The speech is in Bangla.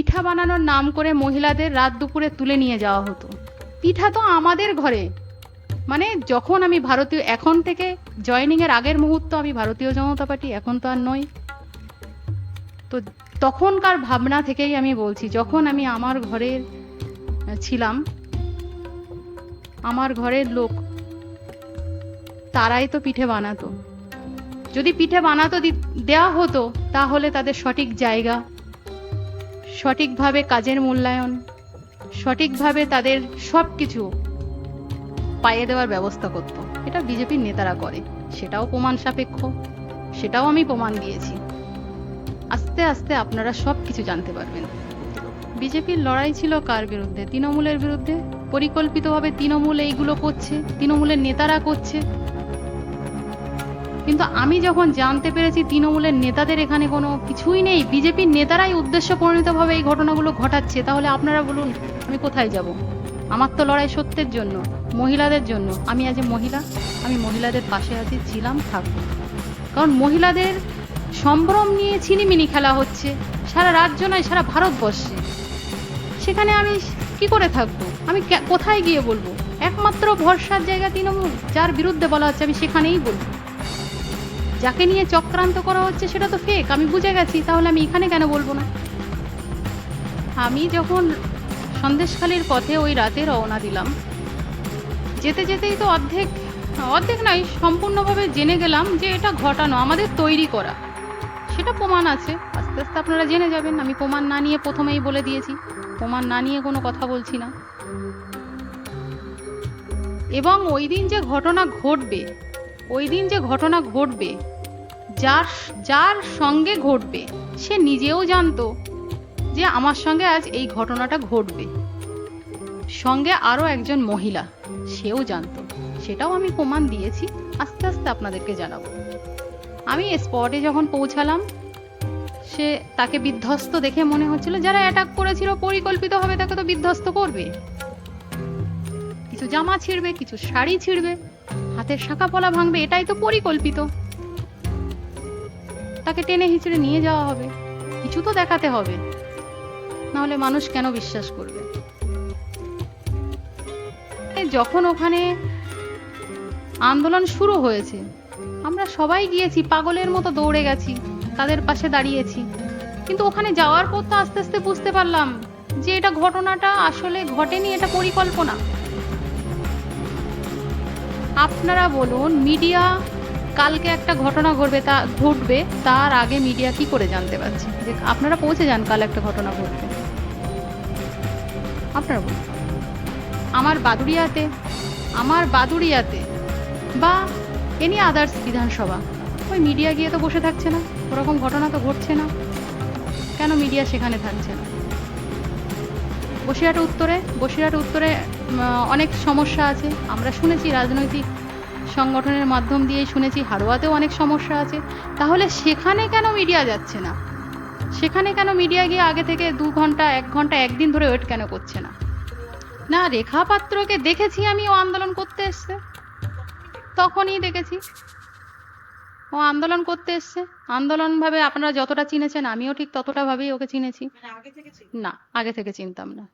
পিঠা বানানোর নাম করে মহিলাদের রাত দুপুরে তুলে নিয়ে যাওয়া হতো। পিঠা তো আমাদের ঘরে। মানে যখন আমি ভারতীয় এখন থেকে জয়নিং এর আগের মুহূর্ত আমি ভারতীয় জনতা পার্টি এখন তো আর নই। তো তখনকার ভাবনা থেকেই আমি বলছি যখন আমি আমার আহ, ছিলাম আমার ঘরের লোক তারাই তো পিঠে বানাতো। যদি পিঠে বানাতো দেওয়া হতো তাহলে তাদের সঠিক জায়গা সঠিকভাবে কাজের মূল্যায়ন, সঠিকভাবে তাদের সব কিছু পাইয়ে দেওয়ার ব্যবস্থা করত। এটা বিজেপির নেতারা করে। সেটাও প্রমাণ সাপেক্ষ। সেটাও আমি প্রমাণ দিয়েছি। আস্তে আস্তে আপনারা সব কিছু জানতে পারবেন। বিজেপির লড়াই ছিল কার বিরুদ্ধে? তৃণমূলের বিরুদ্ধে? পরিকল্পিতভাবে তৃণমূল এইগুলো করছে? তৃণমূলের নেতারা করছে? কিন্তু আমি যখন জানতে পেরেছি তৃণমূলের নেতাদের এখানে কোনো কিছুই নেই, বিজেপির নেতারাই উদ্দেশ্য প্রণীতভাবে এই ঘটনাগুলো ঘটাচ্ছে, তাহলে আপনারা বলুন, আমি কোথায় যাব? আমার তো লড়াই সত্যের জন্য, মহিলাদের জন্য। আমি আজ মহিলা, আমি মহিলাদের পাশে আছি, ছিলাম, থাকব। কারণ মহিলাদের সম্ভ্রম নিয়ে ছিনিমিনি খেলা হচ্ছে, সারা রাজ্য নয়, সারা ভারতবর্ষে। সেখানে আমি কি করে থাকব? আমি কোথায় গিয়ে বলব? একমাত্র ভরসার জায়গা তৃণমূল, যার বিরুদ্ধে বলা হচ্ছে, আমি সেখানেই বলব। যাকে নিয়ে চক্রান্ত করা হচ্ছে সেটা তো ফেক আমি বুঝে গেছি, তাহলে আমি এখানে কেন বলব না? আমি যখন সন্দেশখালির পথে ওই রাতে রওনা দিলাম, যেতে যেতেই তো অর্ধেক অর্ধেক নয় সম্পূর্ণভাবে জেনে গেলাম যে এটা ঘটানো, আমাদের তৈরি করা। সেটা প্রমাণ আছে, আস্তে আস্তে আপনারা জেনে যাবেন, আমি প্রমাণ না নিয়ে প্রথমেই বলে দিয়েছি, প্রমাণ না নিয়ে কোনো কথা বলছি না। এবং ওই দিন যে ঘটনা ঘটবে ওই দিন যে ঘটনা ঘটবে, যার যার সঙ্গে ঘটবে, সে নিজেও জানতো যে আমার সঙ্গে আজ এই ঘটনাটা ঘটবে। সঙ্গে আরও একজন মহিলা, সেও জানতো। সেটাও আমি প্রমাণ দিয়েছি, আস্তে আস্তে আপনাদেরকে জানাব। আমি স্পটে যখন পৌঁছালাম, সে তাকে বিধ্বস্ত দেখে মনে হচ্ছিল, যারা অ্যাটাক করেছিল পরিকল্পিতভাবে তাকে তো বিধ্বস্ত করবে। কিছু জামা ছিঁড়বে, কিছু শাড়ি ছিঁড়বে হাতের শাখা পলা ভাঙবে, এটাই তো পরিকল্পিত। তাকে টেনে হিচড়ে নিয়ে যাওয়া হবে। কিছু তো দেখাতে হবে। নাহলে মানুষ কেন বিশ্বাস করবে? যখন ওখানে আন্দোলন শুরু হয়েছে, আমরা সবাই গিয়েছি, পাগলের মতো দৌড়ে গেছি, তাদের পাশে দাঁড়িয়েছি। কিন্তু ওখানে যাওয়ার পর তো আস্তে আস্তে বুঝতে পারলাম যে এটা ঘটনাটা আসলে ঘটেনি, এটা পরিকল্পনা। আপনারা বলুন, মিডিয়া কালকে একটা ঘটনা ঘটবে, তা ঘটবে, তার আগে মিডিয়া কি করে জানতে পারছে? যে আপনারা পৌঁছে যান কাল একটা ঘটনা ঘটবে। আপনারা বলুন। আমার বাদুড়িয়াতে আমার বাদুড়িয়াতে, বা এনি আদার্স বিধানসভা, ওই মিডিয়া গিয়ে তো বসে থাকছে না, ওরকম ঘটনা তো ঘটছে না। কেন মিডিয়া সেখানে থাকছে না? বসিরহাট উত্তরে বসিরহাট উত্তরে অনেক সমস্যা আছে। আমরা শুনেছি রাজনৈতিক সংগঠনের মাধ্যম দিয়েই শুনেছি হাড়োয়াতেও অনেক সমস্যা আছে। তাহলে সেখানে কেন মিডিয়া যাচ্ছে না? সেখানে কেন মিডিয়া গিয়ে আগে থেকে দু ঘণ্টা এক ঘণ্টা একদিন ধরে ওয়েট কেন করছে না? না রেখা পাত্রকে দেখেছি আমি ও আন্দোলন করতে এসছে। তখনই দেখেছি। ও আন্দোলন করতে এসছে। আন্দোলন ভাবে আপনারা যতটা চিনেছেন আমিও ঠিক ততটা ভাবেই ওকে চিনেছি। মানে? না আগে থেকে চিনতাম না।